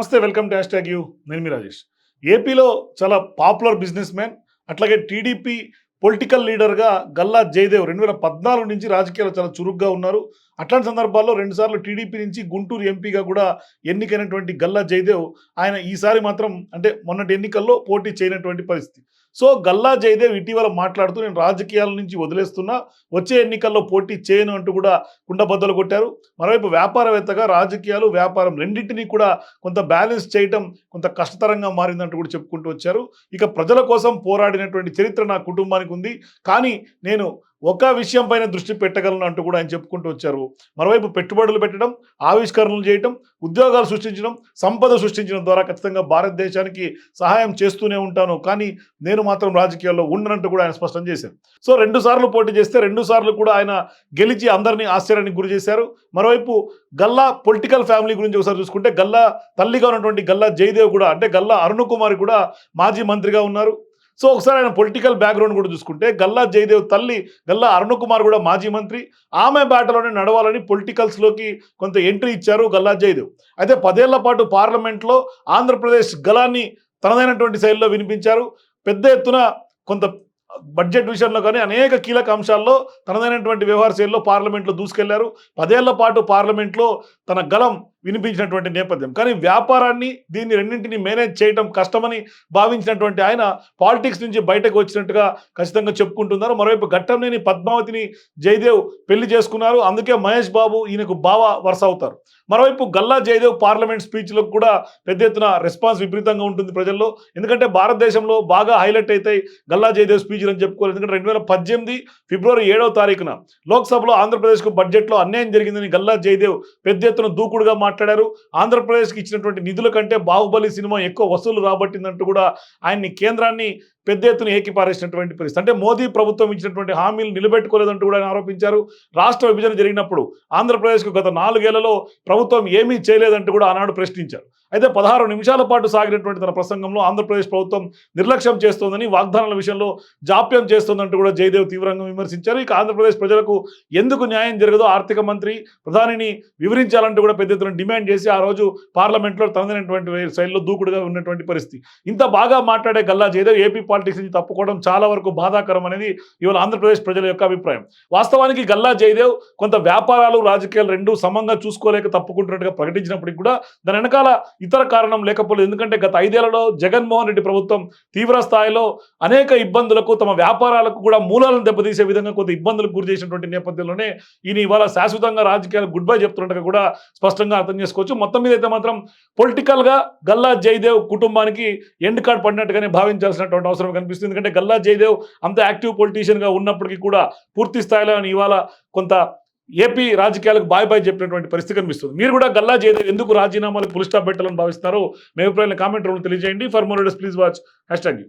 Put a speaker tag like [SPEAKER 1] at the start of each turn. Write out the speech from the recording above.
[SPEAKER 1] నమస్తే welcome to hash tag you. నేను మీ రాజేష్. ఏపీలో చాలా పాపులర్ బిజినెస్ మ్యాన్ అట్లాగే టీడీపీ పొలిటికల్ లీడర్గా గల్లా జయదేవ్ రెండు వేల పద్నాలుగు నుంచి రాజకీయాలు చాలా చురుగ్గా ఉన్నారు. అట్లాంటి సందర్భాల్లో రెండుసార్లు టీడీపీ నుంచి గుంటూరు ఎంపీగా కూడా ఎన్నికైనటువంటి గల్లా జయదేవ్ ఆయన ఈసారి మాత్రం అంటే మొన్నటి ఎన్నికల్లో పోటీ చేయనటువంటి పరిస్థితి. సో గల్లా జయదేవ్ ఇటీవల మాట్లాడుతూ నేను రాజకీయాల నుంచి వదిలేస్తున్నా వచ్చే ఎన్నికల్లో పోటీ చేయను అంటూ కూడా కుండబద్దలు కొట్టారు. మరోవైపు వ్యాపారవేత్తగా రాజకీయాలు వ్యాపారం రెండింటినీ కూడా కొంత బ్యాలెన్స్ చేయటం కొంత కష్టతరంగా మారిందంటూ కూడా చెప్పుకుంటూ వచ్చారు. ఇక ప్రజల కోసం పోరాడినటువంటి చరిత్ర నా కుటుంబానికి ఉంది. కానీ నేను ఒక విషయం పైన దృష్టి పెట్టగలను అంటూ కూడా ఆయన చెప్పుకుంటూ వచ్చారు. మరోవైపు పెట్టుబడులు పెట్టడం ఆవిష్కరణలు చేయటం ఉద్యోగాలు సృష్టించడం సంపద సృష్టించడం ద్వారా ఖచ్చితంగా భారతదేశానికి సహాయం చేస్తూనే ఉంటాను. కానీ నేను మాత్రం రాజకీయాల్లో ఉండనంటూ కూడా ఆయన స్పష్టం చేశారు. సో రెండు సార్లు పోటీ చేస్తే రెండు సార్లు కూడా ఆయన గెలిచి అందరినీ ఆశ్చర్యానికి గురి చేశారు. మరోవైపు గల్లా పొలిటికల్ ఫ్యామిలీ గురించి ఒకసారి చూసుకుంటే గల్లా తల్లిగా ఉన్నటువంటి గల్లా జయదేవ్ కూడా అంటే గల్లా అరుణ్ కుమార్ కూడా మాజీ మంత్రిగా ఉన్నారు. సో ఒకసారి ఆయన పొలిటికల్ బ్యాక్గ్రౌండ్ కూడా చూసుకుంటే గల్లా జయదేవ్ తల్లి గల్లా అరుణ్ కుమార్ కూడా మాజీ మంత్రి. ఆమె బాటలోనే నడవాలని పొలిటికల్స్లోకి కొంత ఎంట్రీ ఇచ్చారు గల్లా జయదేవ్. అయితే పదేళ్ళ పాటు పార్లమెంట్లో ఆంధ్రప్రదేశ్ గలాన్ని తనదైనటువంటి శైలిలో వినిపించారు. పెద్ద ఎత్తున కొంత బడ్జెట్ విషయంలో కానీ అనేక కీలక అంశాల్లో తనదైనటువంటి వ్యవహార శైలిలో పార్లమెంట్లో దూసుకెళ్ళారు. పదేళ్ళ పాటు పార్లమెంట్లో తన గలం వినిపించినటువంటి నేపథ్యం. కానీ వ్యాపారాన్ని దీన్ని రెండింటిని మేనేజ్ చేయడం కష్టమని భావించినటువంటి ఆయన పాలిటిక్స్ నుంచి బయటకు వచ్చినట్టుగా ఖచ్చితంగా చెప్పుకుంటున్నారు. మరోవైపు ఘట్టంనేని పద్మావతిని జయదేవ్ పెళ్ళి చేసుకున్నారు. అందుకే మహేష్ బాబు ఈయనకు బావ వరుస అవుతారు. మరోవైపు గల్లా జయదేవ్ పార్లమెంట్ స్పీచ్లకు కూడా పెద్ద ఎత్తున రెస్పాన్స్ విపరీతంగా ఉంటుంది ప్రజల్లో. ఎందుకంటే భారతదేశంలో బాగా హైలైట్ అవుతాయి గల్లా జయదేవ్ స్పీచ్లు అని చెప్పుకోవాలి. ఎందుకంటే రెండు వేల పద్దెనిమిది ఫిబ్రవరి ఏడవ తారీఖున లోక్సభలో ఆంధ్రప్రదేశ్కు బడ్జెట్లో అన్యాయం జరిగిందని గల్లా జయదేవ్ పెద్ద ఎత్తున దూకుడుగా మాట్లాడారు. ఆంధ్రప్రదేశ్కి ఇచ్చినటువంటి నిధుల కంటే బాహుబలి సినిమా ఎక్కువ వసూలు రాబట్టిందంటూ కూడా ఆయన్ని కేంద్రాన్ని పెద్ద ఎత్తున ఏకిపారేసినటువంటి పరిస్థితి. అంటే మోదీ ప్రభుత్వం ఇచ్చినటువంటి హామీలు నిలబెట్టుకోలేదంటూ కూడా ఆయన ఆరోపించారు. రాష్ట్ర విభజన జరిగినప్పుడు ఆంధ్రప్రదేశ్కు గత నాలుగేళ్ళలో ప్రభుత్వం ఏమీ చేయలేదంటూ కూడా ఆనాడు ప్రశ్నించారు. అయితే పదహారు నిమిషాల పాటు సాగినటువంటి తన ప్రసంగంలో ఆంధ్రప్రదేశ్ ప్రభుత్వం నిర్లక్ష్యం చేస్తోందని వాగ్దానాల విషయంలో జాప్యం చేస్తోందంటూ కూడా జయదేవ్ తీవ్రంగా విమర్శించారు. ఇక ఆంధ్రప్రదేశ్ ప్రజలకు ఎందుకు న్యాయం జరగదో? ఆర్థిక మంత్రి ప్రధానిని వివరించాలంటూ కూడా పెద్ద ఎత్తున డిమాండ్ చేసి ఆ రోజు పార్లమెంట్లో తనదైనటువంటి శైలిలో దూకుడుగా ఉన్నటువంటి పరిస్థితి. ఇంత బాగా మాట్లాడే గల్లా జయదేవ్ ఏపీ పాలిటిక్స్ నుంచి తప్పుకోవడం చాలా వరకు బాధాకరం అనేది ఇవాళ ఆంధ్రప్రదేశ్ ప్రజల యొక్క అభిప్రాయం. వాస్తవానికి గల్లా జయదేవ్ కొంత వ్యాపారాలు రాజకీయాలు రెండు సమంగా చూసుకోలేక తప్పుకుంటున్నట్టుగా ప్రకటించినప్పటికీ కూడా దాని వెనకాల ఇతర కారణం లేకపోలేదు. ఎందుకంటే గత ఐదేళ్ళలో జగన్మోహన్ రెడ్డి ప్రభుత్వం తీవ్ర స్థాయిలో అనేక ఇబ్బందులకు తమ వ్యాపారాలకు కూడా మూలాలను దెబ్బతీసే విధంగా కొంత ఇబ్బందులకు గురి చేసినటువంటి నేపథ్యంలోనే ఈయన ఇవాళ శాశ్వతంగా రాజకీయాలు గుడ్ బై చెప్తున్నట్టుగా కూడా స్పష్టంగా అర్థం చేసుకోవచ్చు. మొత్తం మీద అయితే మాత్రం పొలిటికల్గా గల్లా జయదేవ్ కుటుంబానికి ఎండ్ కార్డ్ పడినట్టుగానే భావించాల్సినటువంటి అవసరం కనిపిస్తుంది. ఎందుకంటే గల్లా జయదేవ్ అంత యాక్టివ్ పొలిటీషియన్గా ఉన్నప్పటికీ కూడా పూర్తి స్థాయిలో ఇవాళ కొంత ఏపీ రాజకీయాలకు బాయ్ బాయ్ చెప్పినటువంటి పరిస్థితి కనిపిస్తుంది. మీరు కూడా గల్లా జయదేవ్ ఎందుకు రాజీనామాలకు పులి స్టాప్ పెట్టాలని భావిస్తారో మీ అభిప్రాయాలను కామెంట్ రూపంలో తెలియజేయండి. For more please watch hash tag